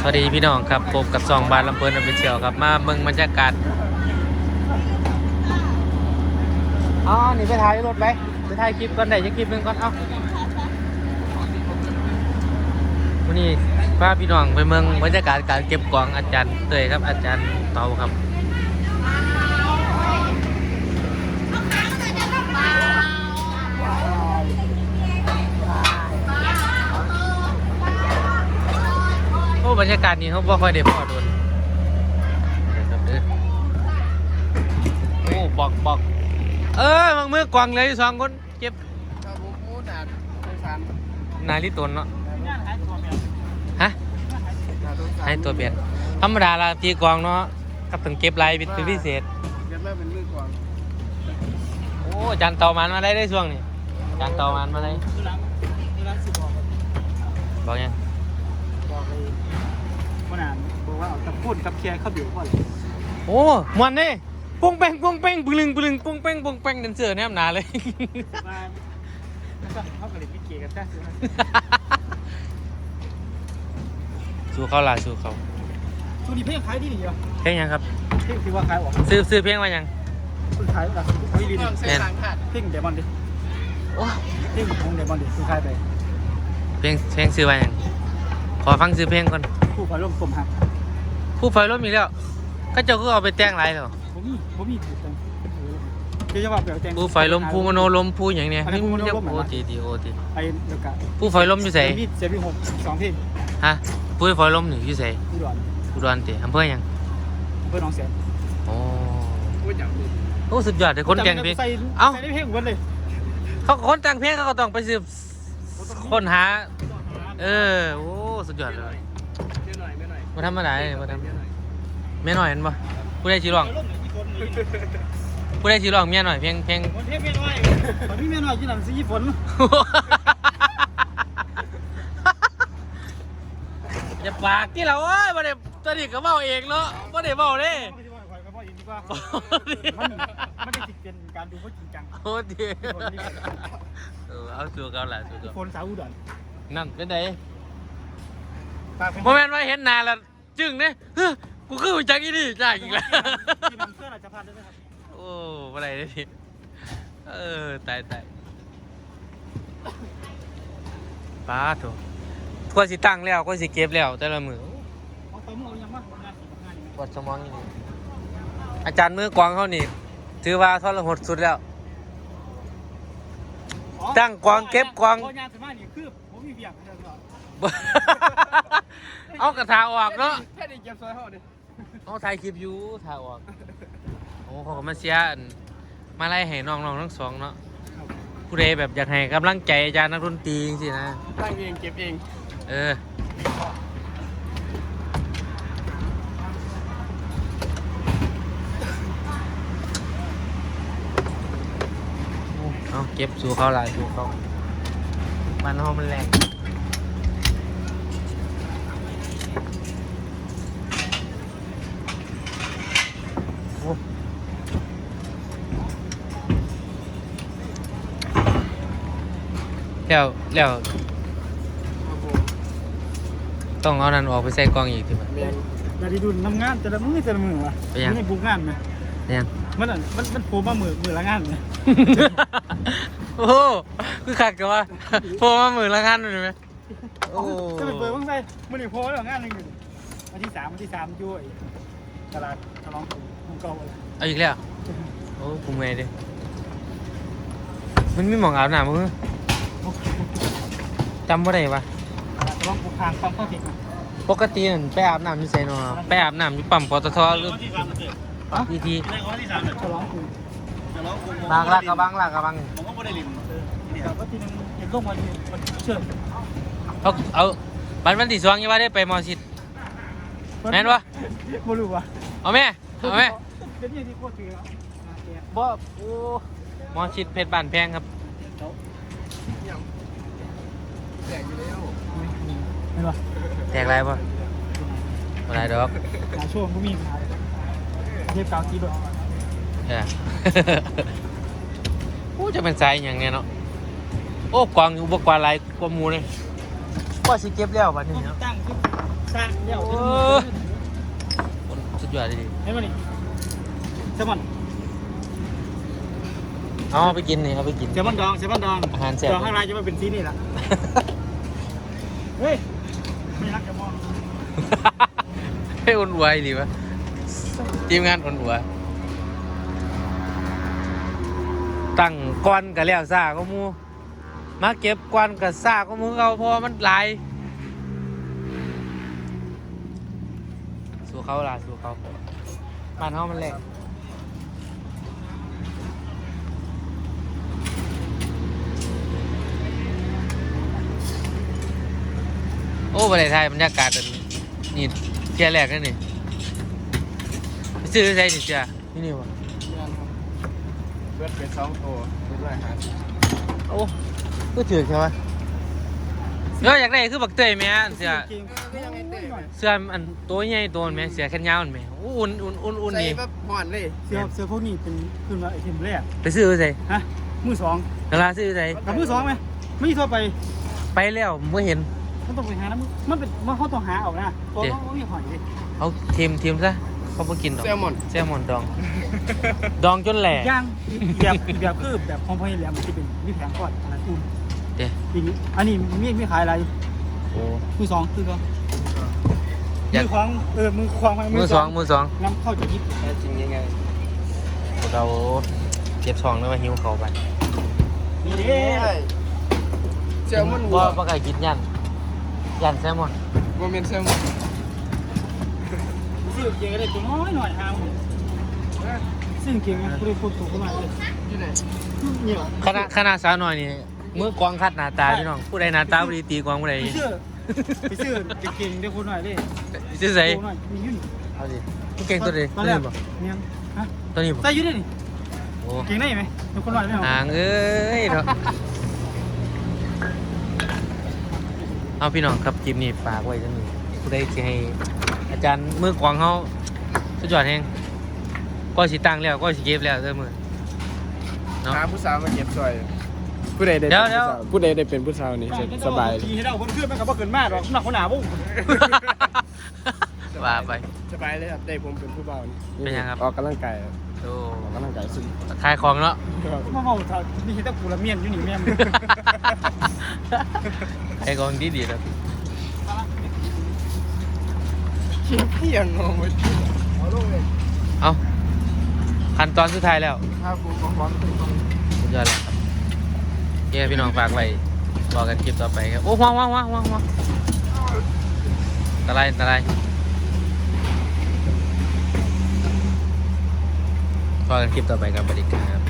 สวัสดีพี่น้องครับพบกับซองบานลำเพลินอภิเชียวครับ มาเมืองบรรยากาศอ๋อนี่ไปถ่ายรถไปไปถ่ายคลิปก่อนได้จะคลิปหนึงก่อนเอ้าวันนี้พาพี่น้องไปเมืองบรรยากาศการเก็บกวางอาจารย์เตยครับอาจารย์เตาครับ บรรยากาศนี้เขาบ่ค่อยได้พอโดนเดี๋ยวครับเด้อโอ้บอกบอกเออมังมือกวางเลยอยู่สองคนเก็บครับผมมูหนาสงสารนาลิตนเนาะงานหายตัวแบบฮะน่าสงสารให้ตัวเปลี่ยนธรรมดาละตีกวางเนาะกับถึงเก็บลายเป็นพิเศษเรียนแม่เป็นมือกวางโอ้อาจารย์เตามันมาได้ได้ช่วงนี้อาจารย์เตามันมาได้คือร้านคือร้านสิบอกบอกยัง บอกเลยมูหนาบอกว่าเอาตะพุ่นกับแคร์เข้าบิวก่อนโอ้มวนนี่ปุ้งแป้งปุ้งแป้งปลึงปลึงปุ้งแป้งปุ้งแป้งเดินเสือแนบหนาเลยมาเขาก็เลยพิเกกันแท้สิสู้เขาล่ะสู้เขาช่วงนี้เพลงขายดีดีเหรอเพลงยังครับเพลงที่ว่าขายออกซื้อซื้อเพลงมายังคุณขายอะวิลินแน่นเพลงเดมอนดิโอ้เพลงของเดมอนดิคุณขายไปเพลงเพลงซื้อมายัง ขอฟังซื้อเพลงก่อน ผู้ผาร่มกลมหักผู้ไฟรถมีแล้วก็เจ้าก็เอาไปแต่งไรเหรอผมมีผมมีถูกต้องเดี๋ยวจะว่าแบบแจงผู้ไฟลมผู้มโนลมผู้อย่างเนี้ยอันนี้ผู้มโนลมเหรอ โอทีดีโอทีไอ้เดียวกันผู้ไฟลมอยู่ไสมีเจ็ดมีหกสองเพลงฮะผู้ไฟลมหนึ่งอยู่ไสที่ด่วนอุดรติอำเภอหยังเพื่อนน้องแสนโอ้พูดอย่างนี้โอ้สุดยอดเลยคนแก่งเพลง ใส่เอ้า ใส่ได้เพลงหมดเลยเขาคนแต่งเพลงเขาก็ต้องไปสืบค้นหา เออโอ้ สุดยอดเลยไม่หน่อยไม่หน่อยมาทำอะไรมาทำแม่หน่อยเห็นปะผู้ใดชีร้องผู้ใดชีร้องเมียหน่อยเพลงเพลงคนเทพเมียน้อยตอนนี้เมียน้อยที่หลังสีฝนอย่าปากที่เราเอ้ยบ่ได้ตอนนี้ก็เว้าเองเนาะบ่ได้เว้าเด้ไม่ใช่ว่าคอยก็พออีกดีกว่ามันมันได้ติดเป็นการดูเขาจริงจังโอ้ดีเออเอาสู่เขาล่ะสู่ที่เขาฝนสาวอุดรนั่นเป็นได ปากเป็นบ่แม่นว่าเห็นหน้าแล้วจึงเด้เฮ้อกูคือรู้จักอีนี่จ้าอีกแล้ว ที่นำเสื้อราชพัฒน์ด้วยนะครับโอ้บ่ได้เด้พี่เออ ตายตายป้าโถกว่าสิตั้งแล้วกว่าสิเก็บแล้ว แต่ละมื้อเอาไปมั่วยังมากงานงานปวดสมองอีนี่อาจารย์มือกวางเขานี่ ถือว่าทรหดสุดแล้ว ตั้งกวางเก็บกวาง พองานสมานี่คือผมมีเบียร์เดินก่อน เอากระทาออกเนาะแค่ได้เก็บซอยเขาดิเอาถ่ายคลิปอยู่ถ่ายออกโอ้เขาก็มาเสียอันมาไล่ให้น้องๆทั้งสองเนาะผู้ใดแบบอยากให้กำลังใจอาจารย์นักดนตรีจริงๆนะ ตั้งเองเก็บเอง เออ เอาเก็บสู่เขาหลายสู่เขามันห้องมันแรง แล้วแล้วต้องเอานั้นออกไปใส่กล่องอีกทีมั้ยเมียนาดีดูทำงานแต่ละมือแต่ละมือวะไปยัง ไม่บุกงานไหมเนี่ย มันอะมันมันโผล่มามือมือละงานไหมโอ้โหคือขัดกันว่าโผล่มาหมื่นละงานเลยไหมโอ้โหจะไปเปิดบ้างไงมันนี่โผล่แล้วงานหนึงอยู่วันที่สามวันที่สามอยู่ไอ้ตลาด ฉลองกรุงกรุงเก่าอะไรเอาอีกแล้ว โอ้กูเมย์ดิมันมีหมองอาบน้ำมึงจำว่าได้ปะตลาดฉลองกรุงทางปั๊มเข้าถึงอะปกตินั่นไปอาบน้ำที่ไสเนอไปอาบน้ำอยู่ปั๊มปตทหรือวันที่สามเดือนทีทีในวันที่สามฉลองกรุงฉลองกรุงบางละกับบางละกับบางผมก็ไม่ได้ลินแต่ว่าทีนึงเห็นลงมาทีมันเชื่อเอาเอาบันวันที่สองยังว่าได้ไปมอสิด แม่นวะไม่รู้วะเอาแม่เอาแม่เป็นอย่างที่โคตรถือแล้วบ่โอ้มอสิดเพชรบ้านแพงครับแจกอยู่แล้วไม่รู้แตกไรป่ะอะไรดอกหลายช่วงก็มีขายเทียบกาวที่ด้วยเออโอ้จะเป็นสายอย่างเนี้ยเนาะโอ้กวางอุปกรณ์หลายกว่าหมูเลย ว่าสิเก็บแล้วบัดนี้ต้องเนาะตั้งขึ้นสร้างเดี่ยวโอ้สุดยอดเลยดิเห็นไหมนี่แซลมอนเอาไปกินนี่เอาไปกินแซลมอนดองแซลมอนดองอาหารแซ่บดองข้างในจะมาเป็นสีนี่ล่ะเฮ้ยไม่รักจะมองให้อุ่นไวดีวะทีมงานอุ่นหัวตั้งก้อนกับแล้วซ่าก็มู มาเก็บก้อนกับซ่าก็มูเอาเพราะว่ามันหลาย สู้เขาล่ะสู้เขาบ้านเขามันแหลกโอ้ประเทศไทยบรรยากาศแบบนี้นี่เที่ยแรกนั่นนี่ไปซื้อใช่นี่เจ้านี่นี่วะเลือดเป็นสองตัวเลือดร้อยห้าสิบโอ้ ก็ถือใช่ไหมเอออยากได้คือบักเตยแม่เสือจริงก็ยังไงเตะเสืออันตัวใหญ่ตัวแม่เสือแขนยาวมันแม่อู้อุ่นอุ่นอุ่นอุ่นใส่นี่แบบห่อนเลยเสื้อเสื้อพวกนี้เป็นขึ้นมาไอเทมแรกไปซื้อใส่ฮะมือสองเวลาซื้อใส่กับมือสองไหมไม่ทั่วไปไปแล้วเมื่อเห็นมันต้องไปหานะมึงมันเป็นมันเขาต้องหาเอานะตัวเขาไม่หอยเลยเอาทีมทีมซะ เขาบ่กินดอกแซลมอน แซลมอนดอง ดองจนแหลกย่างแบบแบบคือแบบของพ่อเฮียมันจะเป็นมีแผงก่อนอันนั้นอุ่นเด้ทีนี้อันนี้มีมีขายอะไรโอ้มือสองคือก็อยากมือของเออมือควางมือสองมือสองน้ำเข้าจะยิบแท้จริงยังไงเราเก็บซองแล้วมาหิวเขาไปนี่เเด้แซลมอนวับ่วบ่ไก่กินยันยันแซลมอนโมเมนแซลมอน ซื้อเก่งก็ได้ตัวน้อยหน่อยหางซื้อเก่งนะคุณพูดถูกขึ้นมาเลยที่ไหนเหนียวคณะคณะสาวหน่อยนี่มือกวางคัดหน้าตาพี่น้องผู้ใดหน้าตาบ่ดีตีกวางผู้ใดไปซื้อไปซื้อเก่งได้คุณหน่อยเลยซื้อใส่หน่อยมียุ่นเอาสิมึงเก่งตัวใดตตัอวนแรนี้กบ่เนี่ยฮะตัวนี้บ่ใส่ยุ่นดิโอ้เก่งได้ไหมทุกคนหน่อยไม่เอาห่างเอ้ยเนาะเอาพี่น้องครับคลิปนี้ฝากไว้จังนี้ผู้ใดสิให้ อาจารย์มือกวางเฮาสุดยอดแฮงก็สิตั้งแล้วก็สิเก็บแล้วเด้อมื้อเนาะ หาผู้สาวมาเก็บซอยผู้ใดได้เดี๋เป็นยวผู้สาวผู้ใดได้เป็นผู้สาวนี่จะสบายทีให้เราบนเครื่องมันกับว่าเกินมากหรอกหนักคนหนาบุ้งว่าไป สบายเลยครับได้ผมเป็นผู้บ่าวนี่เป็นยังครับ ออกกำลังกายครับโอ้ออกกำลังกายสุดขายของเนาะมาเมาเท่านี่คิดว่ากูละเมียนอยู่นี่แม่มขายของดีๆครับ คิดเพียงงงเอาลงเลยเอาขั้นตอนสุดท้ายแล้วถ้าผมบอกว่าสุดยอดแล้วครับเย้พี่น้องฝากไว้บอกกันคลิปต่อไปครับ โอ้ว้าวว้าวว้าวว้าวว้าวตะไลตะไลพอกันคลิปต่อไปครับสวัสดีครับ